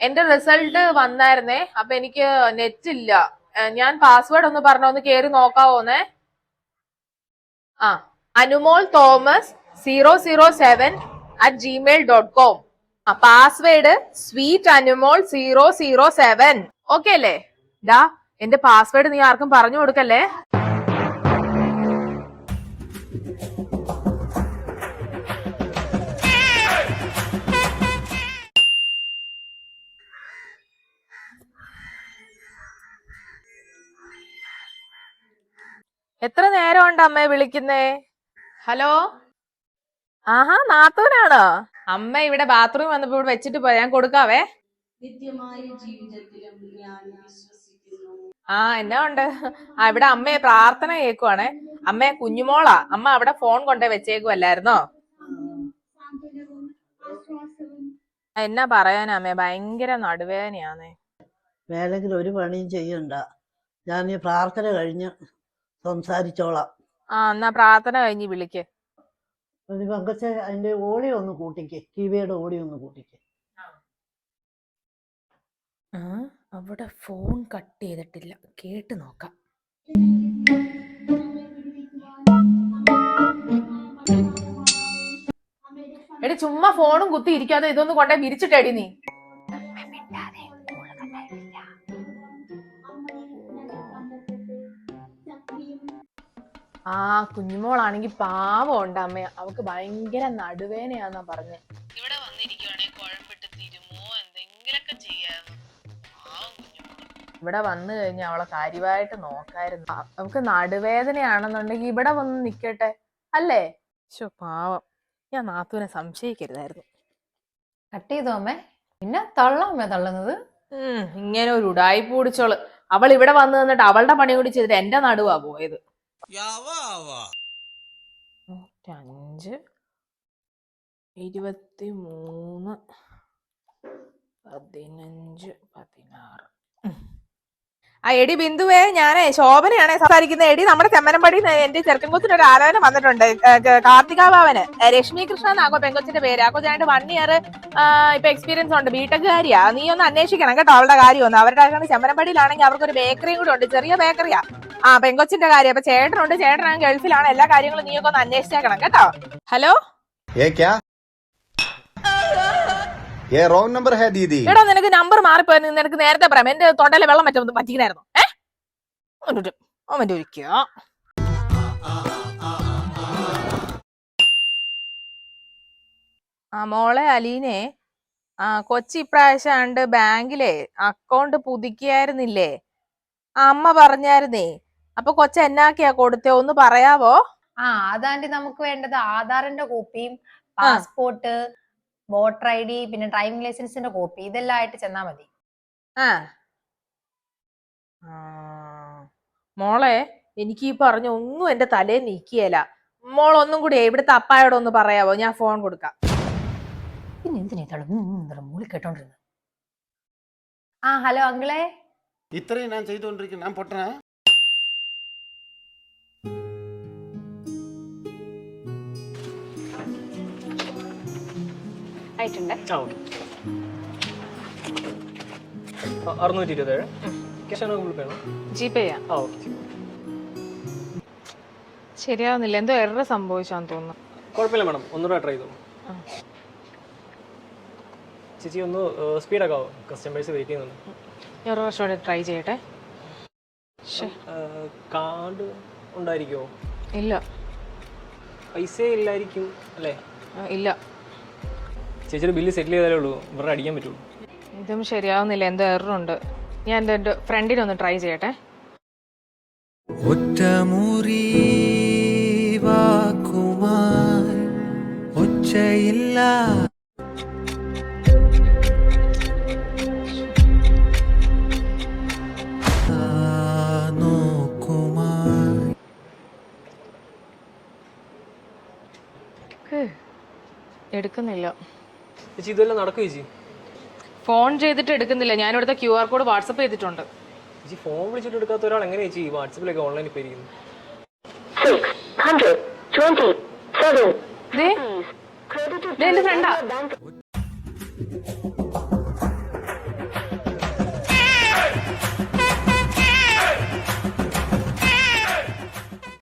എന്റെ റിസൾട്ട് വന്നായിരുന്നേ. അപ്പൊ എനിക്ക് നെറ്റ് ഇല്ല. ഞാൻ പാസ്വേഡ് ഒന്ന് പറഞ്ഞ ഒന്ന് കേറി നോക്കാവോന്നേ. ആ Anumol Thomas zero zero seven at Gmail dot com ആ password sweet Anumol zero zero seven okay അല്ലേ? ഡാ എന്റെ പാസ്വേഡ് നീ ആർക്കും പറഞ്ഞു കൊടുക്കല്ലേ? എത്ര നേരം ഉണ്ട് അമ്മയെ വിളിക്കുന്നേ? ഹലോ? ആഹാ നാത്തൂനാണോ? അമ്മ ഇവിടെ ബാത്റൂം വന്നപ്പോ ഇവിടെ വെച്ചിട്ട് പോയ. ഞാൻ കൊടുക്കാവേ. നിത്യമായ ജീവിതത്തിലും ഞാൻ വിശ്വസിക്കുന്നു. ആ എന്നാ ഉണ്ട്. ആ ഇവിടെ അമ്മയെ പ്രാർത്ഥന കേക്കുവാണേ അമ്മയെ കുഞ്ഞുമോളാ. അമ്മ അവിടെ ഫോൺ കൊണ്ടേ വെച്ചേക്കുവല്ലായിരുന്നോ? എന്നാ പറയാനാ അമ്മേ? ഭയങ്കര നടുവേദനയാന്നേ. വേലെങ്കിലും ഒരു പണിയും ചെയ്യണ്ട. ഞാൻ ഈ പ്രാർത്ഥന കഴിഞ്ഞ് സംസാരിച്ചോളാം. ആ എന്നാ പ്രാർത്ഥന കഴിഞ്ഞ് വിളിക്ക്. പങ്കച്ച അതിന്റെ ഓടി ഒന്ന് കൂട്ടിക്ക്. ടി ഓടി ഒന്ന് കൂട്ടിക്ക്. ആ, അവിടെ ഫോൺ കട്ട് ചെയ്തിട്ടില്ല. കേട്ട് നോക്കാം. എടി ചുമ്മാ ഫോണും കുത്തി ഇരിക്കാതെ ഇതൊന്ന് കൊണ്ടേ വിരിച്ചിട്ടേടി നീ. ആ കുഞ്ഞുമോളാണെങ്കി പാവം ഉണ്ട് അമ്മ. അവക്ക് ഭയങ്കര നടുവേനയാന്നാ പറഞ്ഞേ. ഇവിടെ വന്നിരിക്കുവാണെങ്കിൽ കുഴമ്പിട്ട് തിരുമോ എന്തെങ്കിലൊക്കെ ചെയ്യാന്ന്. ഇവിടെ വന്നു കഴിഞ്ഞാൽ അവളെ കാര്യമായിട്ട് നോക്കായിരുന്നു. നമുക്ക് അവക്ക് നടുവേദനയാണെന്നുണ്ടെങ്കിൽ ഇവിടെ വന്ന് നിക്കട്ടെ. അല്ലേ? ശോ പാവം. ഞാൻ നാത്തുവിനെ സംശയിക്കരുതായിരുന്നു. കട്ട് ചെയ്തോ അമ്മേ? പിന്നെ തള്ളാമ്മേ തള്ളുന്നത്. ഉം ഇങ്ങനെ ഒരു ഉടായി പൂടിച്ചോൾ അവൾ ഇവിടെ വന്നു നിന്നിട്ട് അവളുടെ പണി കൂടി ചെയ്തിട്ട് എന്റെ നടുവാ പോയത്. നൂറ്റഞ്ച് ഇരുപത്തി മൂന്ന് പതിനഞ്ച്. പതിനാറ്. ആ എടി ബിന്ദുവേ ഞാനേ ശോഭനയാണ് സംസാരിക്കുന്ന എടി നമ്മുടെ ചെമ്മനമ്പടി എന്റെ ചെറുക്കൻകുത്തിന് ഒരു ആലോചന വന്നിട്ടുണ്ട്. കാർത്തികാഭാവന് രശ്മി കൃഷ്ണ എന്നാകോ പെങ്കൊച്ചിന്റെ പേര്. ആ കൊച്ചായിട്ട് വൺ ഇയർ ഇപ്പൊ എക്സ്പീരിയൻസ് ഉണ്ട്. ബിടെക്കുകാരിയാ നീ ഒന്ന് അന്വേഷിക്കണം കേട്ടോ അവളുടെ കാര്യം ഒന്ന്. അവരുടെ ചെമ്മനമ്പടിയിലാണെങ്കിൽ അവർക്ക് ഒരു ബേക്കറിയും കൂടെ ഉണ്ട്. ചെറിയ ബേക്കറിയാ ആ പെങ്കൊച്ചിന്റെ കാര്യം അപ്പൊ ചേട്ടനുണ്ട് ചേട്ടനാണ് ഗൾഫിലാണ് എല്ലാ കാര്യങ്ങളും നീയൊക്കെ ഒന്ന് അന്വേഷിച്ചേക്കണം കേട്ടോ ഹലോ ये क्या ये रॉन्ग नंबर है दीदी എടാ നിനക്ക് നമ്പർ മാറിപ്പോയി നിനക്ക് നേരത്തെ പറയാം എന്റെ തൊണ്ടയിലെ വെള്ളം മറ്റൊന്ന് പറ്റിക്കണായിരുന്നു ഏ അവന്റെ ഒരിക്കുക ആ മോളെ അലീനെ ആ കൊച്ചി ഇപ്രാവശ്യം ആണ്ട് ബാങ്കിലെ അക്കൗണ്ട് പുതുക്കിയായിരുന്നില്ലേ ആ അമ്മ പറഞ്ഞായിരുന്നേ അപ്പൊ കൊച്ച എന്നാക്കിയാ കൊടുത്തേ? ഒന്ന് പറയാവോ? ആ അതാണ്ടി നമുക്ക് വേണ്ടത് ആധാറിന്റെ കോപ്പിയും പാസ്പോർട്ട് വോട്ടർ ഐ ഡി പിന്നെ ഡ്രൈവിംഗ് ലൈസൻസിന്റെ കോപ്പി ഇതെല്ലാം ആയിട്ട് ചെന്നാ മതി. ആ. മോളെ എനിക്ക് ഈ പറഞ്ഞ ഒന്നും എന്റെ തലേ നീക്കിയല്ല മോൾ ഒന്നും കൂടി ഇവിടുത്തെ അപ്പായോട് ഒന്ന് പറയാവോ? ഞാൻ ഫോൺ കൊടുക്കാം. പിന്നെ എന്തിനാ മൂളി കേട്ടോണ്ടിരുന്നത്? ആ ഹലോ അങ്കിളേ. ഇത്രയും ഞാൻ ചെയ്തുകൊണ്ടിരിക്കുന്നു. ഞാൻ പൊട്ടനാ? ആയിട്ടുണ്ട്. ആ ഓക്കെ. അറുന്നൂറ്റി ഇരുപത്തേഴ് ക്യാഷ് ആണോ ഗൂഗിൾ പേ ആണോ ജി പേ ചെയ്യാം ആ ഓക്കെ. ശരിയാവുന്നില്ല. എന്തോ എറർ സംഭവിച്ചാന്ന് തോന്നുന്നു. കുഴപ്പമില്ല മാഡം. ഒന്നുകൂടെ ട്രൈ ചെയ്തോ. ചേച്ചി ഒന്ന് സ്പീഡാക്കാവോ കസ്റ്റമേഴ്സ് വെയിറ്റ് ചെയ്യുന്നുണ്ട്. കൂടെ ട്രൈ ചെയ്യട്ടെ. ശ്ശെ, കാർഡ് ഉണ്ടായിരിക്കുമോ ഇല്ല. പൈസ ഇല്ലായിരിക്കും അല്ലേ? ആ, ഇല്ല. ചേച്ചിയുടെ ബില്ല് സെറ്റിൽ ചെയ്താലേ ഉള്ളൂ. ഇവരുടെ അടിക്കാൻ പറ്റുള്ളൂ. ഇതും ശരിയാവുന്നില്ല. എന്തോ എറർ ഉണ്ട് ഞാൻ എന്റെ എന്റെ ഫ്രണ്ടിനെ ഒന്ന് ട്രൈ ചെയ്യട്ടെ. ഒറ്റമുറിവാക്കുമാർ ഒച്ചയില്ല. ഹ്, എടുക്കുന്നില്ല. ചേച്ചി ഇതെല്ലാം നടക്കും ചേച്ചി ഫോൺ ചെയ്തിട്ട് എടുക്കുന്നില്ല. ഞാൻ ഇവിടുത്തെ ക്യു ആർ കോഡ് വാട്സപ്പ് ചെയ്തിട്ടുണ്ട്. ചേച്ചി ഫോൺ വിളിച്ചിട്ട് എടുക്കാത്ത ഒരാൾ എങ്ങനെ ചേച്ചി വാട്സപ്പിലേക്ക് ഓൺലൈനിൽ എന്റെ ഫ്രണ്ടാ